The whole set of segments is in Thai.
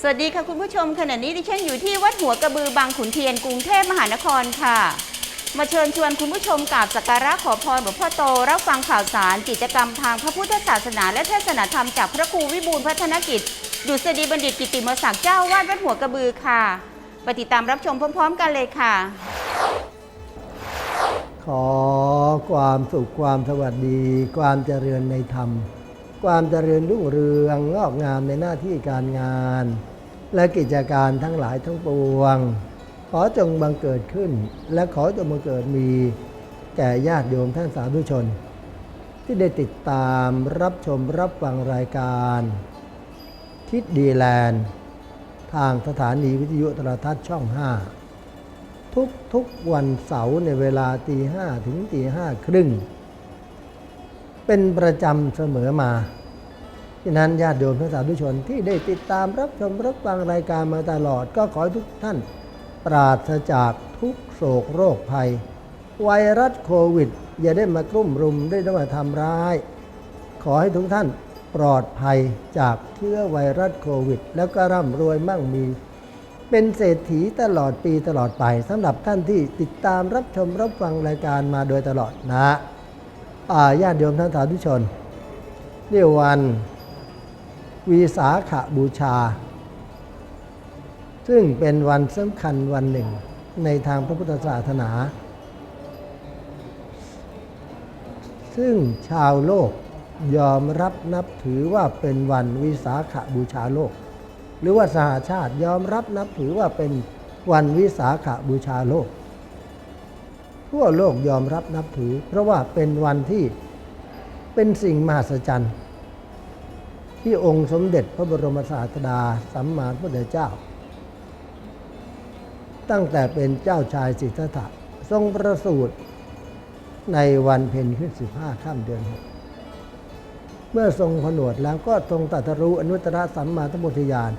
สวัสดีค่ะคุณผู้ชมขณะนี้ดิฉันอยู่ที่วัดหัวกระบือบางขุนเทียนกรุงเทพมหานครค่ะ มาเชิญชวนคุณผู้ชมกราบสักการะขอพรหลวงพ่อโตรับฟังข่าวสารกิจกรรมทางพระพุทธศาสนาและเทศนาธรรมจากพระครูวิบูลพัฒนกิจดุษฎีบัณฑิตกิติมศักดิ์เจ้าวาดวัดหัวกระบือค่ะไปติดตามรับชมพร้อม ๆ กันเลยค่ะ ขอความสุขความสวัสดี ความเจริญในธรรม ความเจริญรุ่งเรืองงอกงามในหน้าที่การงาน และกิจการทั้งหลายทั้งปวง ขอจงบังเกิดขึ้น และขอจงบังเกิดมีแก่ญาติโยมท่านสาธุชน ที่ได้ติดตามรับชมรับฟังรายการ คิดดีแลนด์ ทางสถานีวิทยุโทรทัศน์ช่อง 5 ทุกทุกวันเสาร์ในเวลาตีห้าถึงตีห้าครึ่ง เป็นประจำเสมอมาฉะนั้นญาติโยมทั้งสาธุชนที่ได้ติดตามรับชมรับฟังรายการมาตลอด ก็ขอให้ทุกท่าน ปราศจากทุกโศกโรคภัย ไวรัสโควิด อย่าได้มากลุ่มรุมได้มาทำร้าย ขอให้ทุกท่านปลอดภัยจากเชื้อไวรัสโควิด แล้วก็ร่ำรวยมั่งมี เป็นเศรษฐีตลอดปีตลอดไปสำหรับท่านที่ติดตามรับชมรับฟังรายการมาโดยตลอดนะ ญาติโยมท่านสาธุชนเรียกวันวีสาขบูชา ซึ่งเป็นวันสำคัญวันหนึ่งในทางพระพุทธศาสนา ซึ่งชาวโลกยอมรับนับถือว่าเป็นวันวิสาขบูชาโลก หรือว่าสหชาติยอมรับนับถือว่าเป็นวันวิสาขบูชาโลก ทั่วโลกยอมรับนับถือ เพราะว่าเป็นวันที่เป็นสิ่งมหัศจรรย์ ที่องค์สมเด็จพระบรมศาสดาสัมมาสัมพุทธเจ้า ตั้งแต่เป็นเจ้าชายสิทธัตถะทรงประสูติในวันเพ็ญขึ้น15ค่ำเดือนหกเมื่อทรงผนวดแล้วก็ทรงตรัสรู้อนุตตรสัมมาสัมพุทธญาณ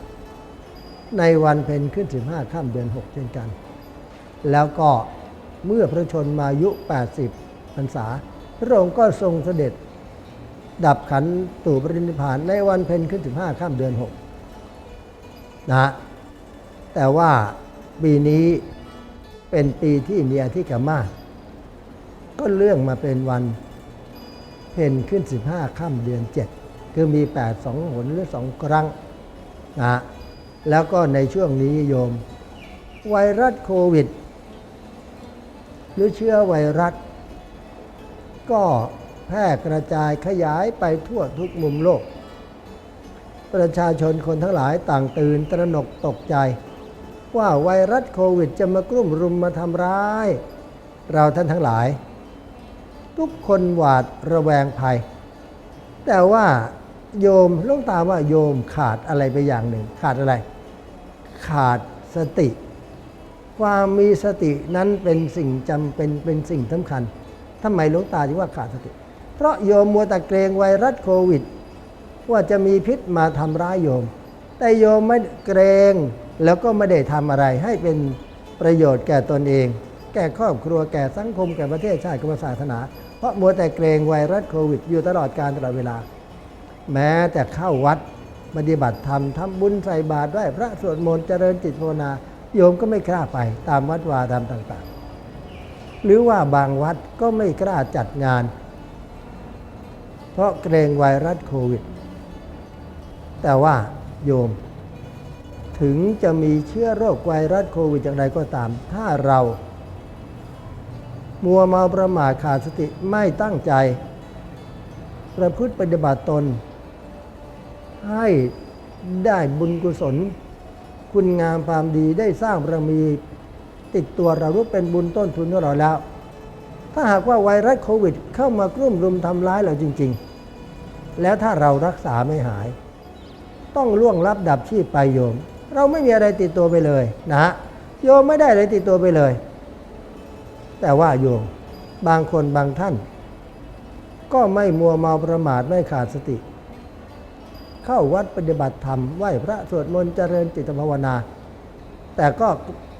ในวันเพ็ญขึ้น15ค่ำเดือน6เช่นกัน แล้วก็ เมื่อพระชนมายุ 80พรรษา พระองค์ก็ทรงเสด็จ ดับขันตู่ปรินิพานในวันเพ็ญขึ้น 15ค่ำเดือน 6 นะแต่ว่าปีนี้เป็นปีที่มีอธิกรรมาก็เลื่องมาเป็นวันเพนขึ้น 15ค่ำเดือน 7 คือมี 8 2หนหรือ 2 ครั้งนะแล้วก็ในช่วงนี้โยม ไวรัสโควิด หรือเชื้อไวรัส ก็แพร่กระจายขยายไปทั่วทุกมุมโลก ประชาชนคนทั้งหลายต่างตื่นตระหนกตกใจ ว่าไวรัสโควิดจะมากลุ่มรุมมาทำร้าย เราท่านทั้งหลาย ทุกคนหวาดระแวงภัย แต่ว่าโยมลงตาว่าโยมขาดอะไรไปอย่างหนึ่ง ขาดอะไร ขาดสติ ความมีสตินั้นเป็นสิ่งจำเป็นเป็นสิ่งสำคัญทำไมหลวงตาถึงว่าขาดสติ เพราะโยมมัวแต่เกรงไวรัสโควิด ว่าจะมีพิษมาทำร้ายโยม แต่โยมไม่เกรงแล้วก็ไม่ได้ทำอะไรให้เป็นประโยชน์แก่ตนเอง แก่ครอบครัวแก่สังคมแก่ประเทศชาติกับศาสนา เพราะมัวแต่เกรงไวรัสโควิด อยู่ตลอดการตลอดเวลา แม้แต่เข้าวัดปฏิบัติธรรมทำบุญใส่บาตรไหว้พระสวดมนต์เจริญจิตภาวนา โยมก็ไม่กล้าไปตามวัดวาตามต่างๆ หรือว่าบางวัดก็ไม่กล้าจัดงาน เพราะเกรงไวรัสโควิด แต่ว่าโยม ถึงจะมีเชื้อโรคไวรัสโควิดอย่างไรก็ตาม ถ้าเรา มัวเมาประมาทขาดสติไม่ตั้งใจ ประพฤติปฏิบัติตน ให้ได้บุญกุศล คุณงามความดีได้สร้างบารมี ติดตัวเรารู้เป็นบุญต้นทุนของเราแล้ว ถ้าหากว่าไวรัสโควิด เข้ามากลุ่มรุมทำร้ายเราจริง ๆ แล้วถ้าเรารักษาไม่หาย ต้องล่วงลับดับชีพไปโยม เราไม่มีอะไรติดตัวไปเลยนะฮะโยมไม่ได้อะไรติดตัวไปเลย แต่ว่าโยมบางคนบางท่าน ก็ไม่มัวเมาประมาทไม่ขาดสติ เข้าวัดปฏิบัติธรรมไหว้พระสวดมนต์เจริญจิตภาวนา แต่ก็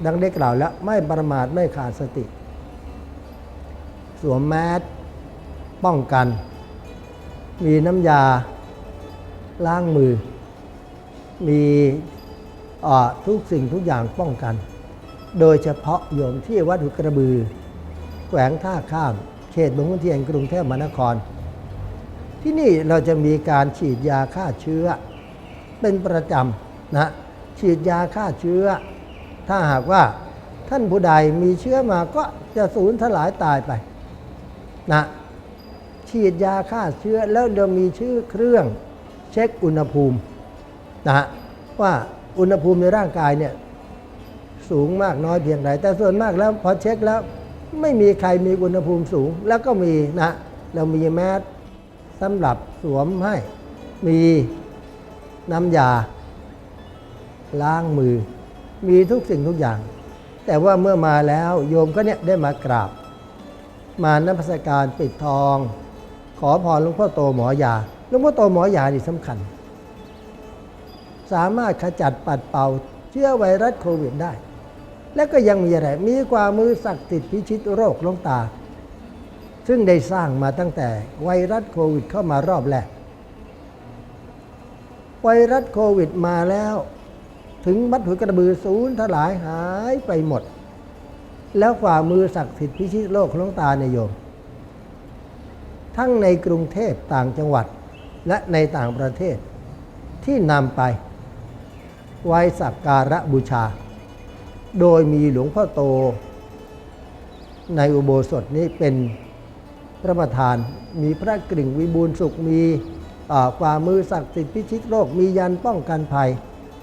ดังได้กล่าวแล้วไม่ประมาทไม่ขาดสติ สวมแมสป้องกัน มีน้ำยาล้างมือ มีเอ่อทุกสิ่งทุกอย่างป้องกัน โดยเฉพาะโยมที่วัดหุกระบือ แขวงท่าข้าม เขตบางขุนเทียนกรุงเทพมหานคร ที่นี่เราจะมีการฉีดยาฆ่าเชื้อ เป็นประจำนะฉีดยาฆ่าเชื้อ ถ้าหากว่าท่านผู้ใดมีเชื้อมาก็จะสูญสลายตายไปนะฉีดยาฆ่าเชื้อแล้วเรามีชื่อเครื่องเช็คอุณหภูมินะว่าอุณหภูมิในร่างกายเนี่ยสูงมากน้อยเพียงไรแต่ส่วนมากแล้วพอเช็คแล้วไม่มีใครมีอุณหภูมิสูง แล้วก็มีนะเรามีแมส สำหรับสวมให้มีน้ำยา ล้างมือ มีทุกสิ่งทุกอย่าง แต่ว่าเมื่อมาแล้วโยมก็เนี่ยได้มากราบ มานัพสการปิดทอง ขอพรหลวงพ่อโตหมอยาหลวงพ่อโตหมอยานี่สำคัญ สามารถขจัดปัดเป่าเชื้อไวรัสโควิดได้ และก็ยังมีอะไร มีความมือศักดิ์สิทธิ์พิชิตโรคลงตา ซึ่งได้สร้างมาตั้งแต่ไวรัสโควิดเข้ามารอบแรก ไวรัสโควิดมาแล้ว ถึงบัดหุยกระบือศูนย์ถลายหายไปหมด แล้วฝ่ามือศักดิ์สิทธิ์พิชิตโลกหลวงตาในโยม ทั้งในกรุงเทพต่างจังหวัดและในต่างประเทศที่นำไป ไว้สักการะบูชา โดยมีหลวงพ่อโต ในอุโบสถนี้เป็น ระประธาน มีพระกริ่งวิบูลย์สุข มีอ่าฝ่ามือศักดิ์สิทธิ์พิชิตโลกมียันป้องกันภัย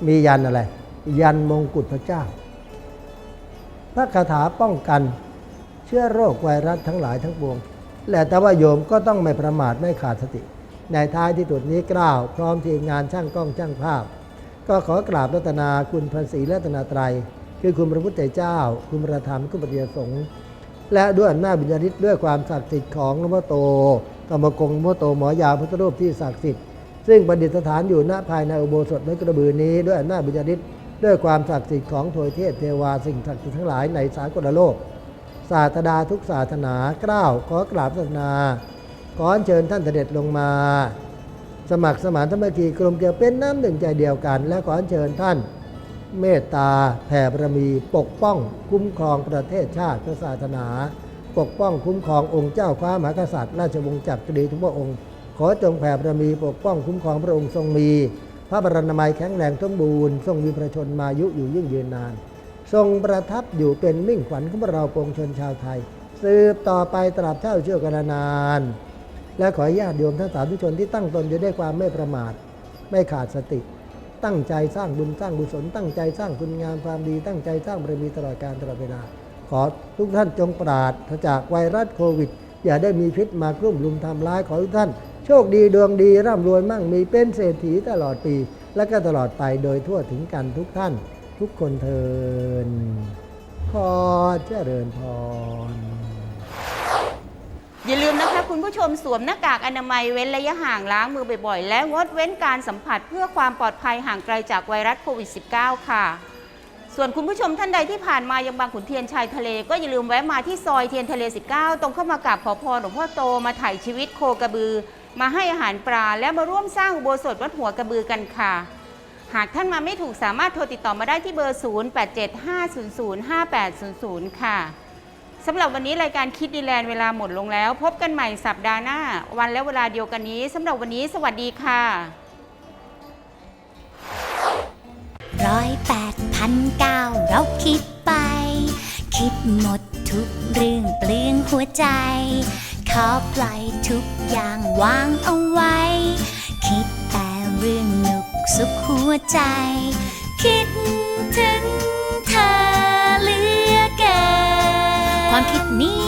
มียันอะไร ยันมงกุฎพระเจ้า พระคาถาป้องกันเชื้อโรคไวรัสทั้งหลายทั้งปวง และแต่ว่าโยมก็ต้องไม่ประมาทไม่ขาดสติ ในท้ายที่สุดนี้กล่าว พร้อมทีมงานช่างกล้องช่างภาพ ก็ขอกราบรัตนาคุณพระศรีรัตนาไตรคือคุณพระพุทธเจ้า คุณพระธรรมคุณปฏิยสงฆ์ และด้วยอำนาจบิญญาณฤทธิ์ด้วยความศักดิ์สิทธิ์ของหลวงพ่อโตธรรมกงหลวงพ่อโตหมอยาพุทธรูปที่ศักดิ์สิทธิ์ซึ่งประดิษฐานอยู่ณภายในอุโบสถไม้กระบือนี้ ด้วยอำนาจบิญญาณฤทธิ์ด้วยความศักดิ์สิทธิ์ของโทยเทพเทวาสิ่งศักดิ์สิทธิ์ทั้งหลายในสากลโลก ศาสดาทุกศาสนากล้าวขอกราบศาสนาขออัญเชิญท่านเสด็จลงมา สมัครสมานธรรมคีกลมเกลียวเป็นน้ำหนึ่งใจเดียวกัน และขออัญเชิญท่าน เมตตาแผ่บารมี ปกป้องคุ้มครองประเทศชาติศาสนา ปกป้องคุ้มครององค์เจ้าฟ้ามหากษัตริย์ ราชวงศ์จักรีทุกพระองค์ ขอจงแผ่บารมี ปกป้องคุ้มครองพระองค์ทรงมี พระบรรณามัยแข็งแรงสมบูรณ์ทรงมีประชนมายุอยู่ยิ่งยืนนาน ทรงประทับอยู่เป็นมิ่งขวัญของพวกเราปวงชนชาวไทย สืบต่อไปตราบเท่าเชื่อกันนาน และขอญาติโยมทั้งสาธุชนที่ตั้งตนอยู่ด้วยความไม่ประมาท ไม่ขาดสติ ตั้งใจสร้างบุญสร้างกุศลตั้งใจสร้างคุณงามความดี ตั้งใจสร้างบารมีตลอดการตลอดเวลา ขอทุกท่านจงปราดจากไวรัสโควิด อย่าได้มีพิษมากลุ่มลุมทำร้ายขอทุกท่าน โชคดีดวงดีร่ำรวยมั่งมีเป็นเศรษฐีตลอดปี และก็ตลอดไปโดยทั่วถึงกันทุกท่าน ทุกคนเทินขอเจริญพรอย่าลืมนะคะ คุณผู้ชมสวมหน้ากากอนามัยเว้นระยะห่างล้างมือบ่อยๆ และงดเว้นการสัมผัสเพื่อความปลอดภัยห่างไกลจากไวรัสโควิด -19 ค่ะ ส่วนคุณผู้ชมท่านใดที่ผ่านมายังบางขุนเทียนชายทะเล ก็อย่าลืมแวะมาที่ซอยเทียนทะเล 19 ตรงเข้ามากราบขอพรหลวงพ่อโตมาถ่ายชีวิตโคกระบือ มาให้อาหารปลาและมาร่วมสร้างอุโบสถวัดหัวกระบือกันค่ะ หากท่านมาไม่ถูกสามารถโทรติดต่อมาได้ที่เบอร์ 0875005800 ค่ะ สำหรับวันนี้รายการคิดดีแลนด์เวลาหมดลงแล้ว พบกันใหม่สัปดาห์หน้า วันและเวลาเดียวกันนี้สำหรับวันนี้สวัสดีค่ะร้อยแปดพันเก้าเราคิดไป คิดหมดทุกเรื่องเปลืองหัวใจ ขอปล่อยทุกอย่างวางเอาไว้ คิดแต่เรื่องหนุกสุขหัวใจ ค